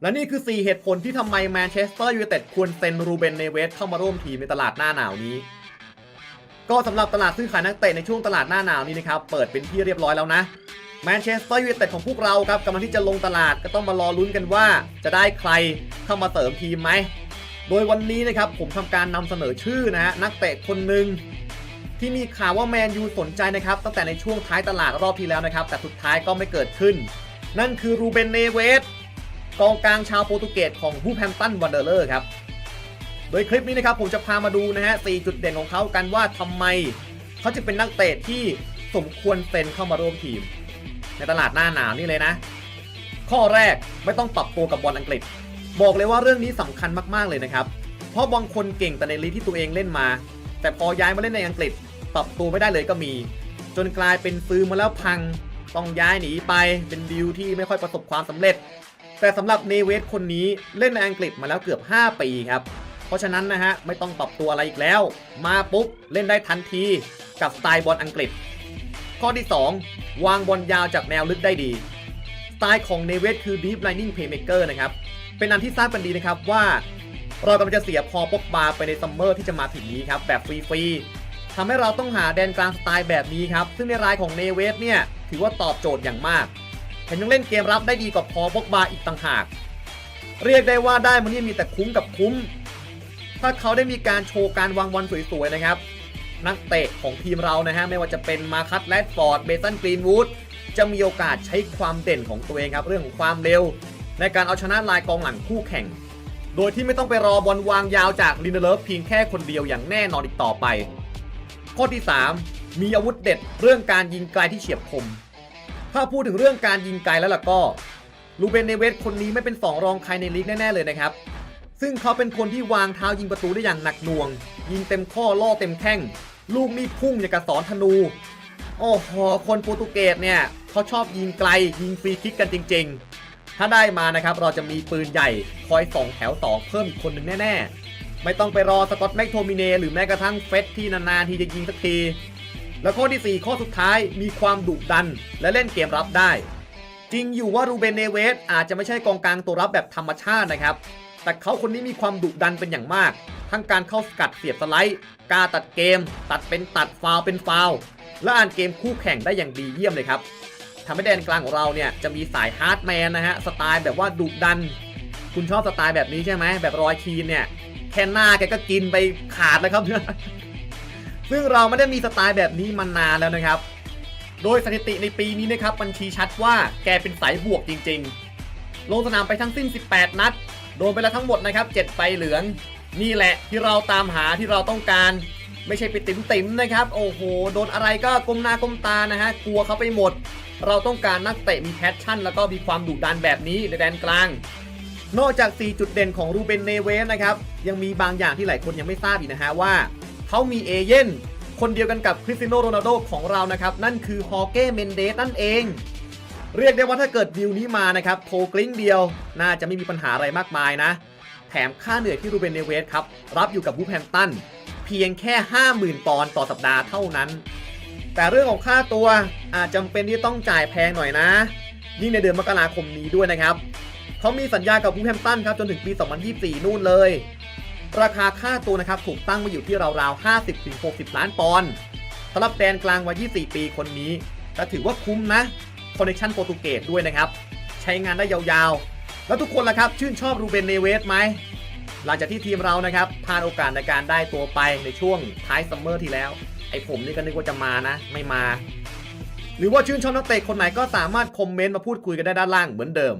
และนี่คือ 4 เหตุผลที่ทำไมแมนเชสเตอร์ยูไนเต็ดควรเซ็นรูเบนเนเวสเข้ามาร่วมทีมในตลาดหน้าหนาวนี้ ก็สำหรับตลาดซื้อขายนักเตะในช่วงตลาดหน้าหนาวนี้นะครับ เปิดเป็นที่เรียบร้อยแล้วนะแมนเชสเตอร์ยูไนเต็ดของพวกเราครับกำลังที่จะลงตลาดก็ต้องมารอลุ้นกันว่า จะได้ใครเข้ามาเสริมทีมไหม โดยวันนี้นะครับผมทำการนำเสนอชื่อนะฮะนักเตะคนหนึ่งที่มีข่าวว่าแมนยูสนใจนะครับตั้งแต่ในช่วงท้ายตลาดรอบที่แล้วนะครับ แต่สุดท้ายก็ไม่เกิดขึ้น นั่นคือรูเบนเนเวส กองกลางชาวโปรตุเกสของฮูแฮมตันวันเดอร์เลอร์ครับ โดยคลิปนี้นะครับผมจะพามาดูนะฮะ4จุดเด่นของเขากันว่าทำไม เขาจะเป็นนักเตะที่สมควรเซ็นเข้ามาร่วมทีม ในตลาดหน้าหนาวนี่เลยนะ ข้อแรกไม่ต้องปรับตัวกับบอลอังกฤษ บอกเลยว่าเรื่องนี้สำคัญมากๆเลยนะครับ เพราะบางคนเก่งแต่ในลีกที่ตัวเองเล่นมา แต่พอย้ายมาเล่นในอังกฤษ ปรับตัวไม่ได้เลยก็มี จนกลายเป็นซื้อมาแล้วพัง ต้องย้ายหนีไปเป็นดีลที่ไม่ค่อยประสบความสำเร็จ แต่สำหรับเนเวสคนนี้เล่นในอังกฤษมาแล้วเกือบ 5 ปีครับ เพราะฉะนั้นนะฮะไม่ต้องปรับตัวอะไรอีกแล้ว มาปุ๊บ เล่นได้ทันทีกับสไตล์บอลอังกฤษ ข้อที่ 2 วางบอลยาวจากแนวลึกได้ดี สไตล์ของเนเวสคือ Deep Lining Playmaker นะครับ เป็นอันที่ทราบกันดีนะครับว่า เรากำลังจะเสียพอปกบาไปในซัมเมอร์ที่จะมาถึงนี้ครับแบบฟรีๆทำให้เราต้องหาแดนกลางสไตล์แบบนี้ครับซึ่งในรายของเนเวสเนี่ยถือว่าตอบโจทย์อย่างมาก แถมยังเล่นเกมรับได้ดีกว่าพอปกบาอีกต่างหาก เรียกได้ว่าได้มันนี่มีแต่คุ้มกับคุ้ม ถ้าเขาได้มีการโชว์การวางบอลสวยๆนะครับ นักเตะของทีมเรานะฮะไม่ว่าจะเป็นมาคัตแรดฟอร์ดเบสันกรีนวูดจะมีโอกาสใช้ความเด่นของตัวเองครับ เรื่องของความเร็ว ในการเอาชนะลายกองหลังคู่แข่ง โดยที่ไม่ต้องไปรอบอลวางยาวจากลินเดเลฟเพียงแค่คนเดียวอย่างแน่นอนอีกต่อไป ข้อที่ 3 มีอาวุธเด็ดเรื่องการยิงไกลที่เฉียบคม ถ้าพูดถึงเรื่องการยิงไกลแล้วล่ะก็ลูเบนเนเวสคนนี้ไม่เป็นสองรองใครในลีกแน่ ๆ เลยนะครับ ซึ่งเขาเป็นคนที่วางเท้ายิงประตูได้อย่างหนักหน่วง ยิงเต็มข้อล่อเต็มแข้ง ลูกนี่พุ่งอย่างกระสอนธนู โอ้โห คนโปรตุเกสเนี่ยเขาชอบยิงไกล ยิงฟรีคิกกันจริง ๆ ถ้าได้มานะครับเราจะมีปืนใหญ่คอยส่องแถวสองเพิ่มอีกคนหนึ่งแน่ ๆ ไม่ต้องไปรอสกอตแม็กโทมิเนหรือแม้กระทั่งเฟสที่นานๆทีจะยิงสักที แล้วข้อที่ 4 ข้อสุดท้ายมีความดุดัน และเล่นเกมรับได้ จริงอยู่ว่ารูเบนเนเวสอาจจะไม่ใช่กองกลางตัวรับแบบธรรมชาตินะครับ แต่เขาคนนี้มีความดุดันเป็นอย่างมาก ทั้งการเข้าสกัดเสียบสไลด์กล้าตัดเกม ตัดเป็นตัดฟาวเป็นฟาวและอ่านเกมคู่แข่งได้อย่างดีเยี่ยมเลยครับทำให้แดนกลางของเราเนี่ยจะมีสายฮาร์ดแมนนะฮะสไตล์แบบว่าดุดัน คุณชอบสไตล์แบบนี้ใช่ไหมแบบรอยคีนเนี่ยแค่หน้าแกก็กินไปขาดแล้วครับ ซึ่งเราไม่ได้มีสไตล์แบบนี้มานานแล้วนะครับ โดยสถิติในปีนี้นะครับมันชี้ชัดว่าแกเป็นสายบวกจริงๆ ลงสนามไปทั้งสิ้น 18 นัด โดนไปแล้วทั้งหมดนะครับ7ใบเหลือง นี่แหละที่เราตามหาที่เราต้องการ ไม่ใช่ไปติ๋มติ๋มๆนะครับ โอ้โห โดนอะไรก็ก้มหน้าก้มตานะฮะ กลัวเขาไปหมด เราต้องการนักเตะมีแพชชั่น แล้วก็มีความดุดันแบบนี้ในแดนกลาง นอกจาก 4 จุดเด่นของรูเบนเนเวสนะครับ ยังมีบางอย่างที่หลายคนยังไม่ทราบอีกนะฮะว่า เขามีเอเย่นคนเดียวกันกับคริสตียโนโรนัลโดของเรานะครับ นั่นคือฮอเก้เมนเดสนั่นเอง เรียกได้ว่าถ้าเกิดดีลนี้มานะครับโทรกลิ้งเดียว น่าจะไม่มีปัญหาอะไรมากมายนะ แถมค่าเหนื่อยที่รูเบนเนเวสครับ รับอยู่กับวูแฮมตันเพียงแค่ 50,000 ปอนด์ต่อสัปดาห์เท่านั้น แต่เรื่องของค่าตัวอาจจำเป็นที่ต้องจ่ายแพงหน่อยนะ ยิ่งในเดือนมกราคมนี้ด้วยนะครับเขามีสัญญากับวูแฮมตันครับจนถึงปี 2024 นู่นเลย ราคาค่าตัวนะครับถูกตั้งมาอยู่ที่ราวๆ 50-60 ล้านปอนด์สำหรับแดนกลางวัย 24 ปีคนนี้ก็ถือว่าคุ้มนะคอนเนคชั่นโปรตุเกสด้วยนะครับ ใช้งานได้ยาวๆ แล้วทุกคนล่ะครับ ชื่นชอบรูเบนเนเวสไหม หลังจากที่ทีมเรานะครับพลาดโอกาสในการได้ตัวไปในช่วงท้ายซัมเมอร์ที่แล้ว ไอ้ผมนี่ก็นึกว่าจะมานะ ไม่มา หรือว่าชื่นชอบนักเตะคนไหนก็สามารถคอมเมนต์มาพูดคุยกันได้ด้านล่างเหมือนเดิม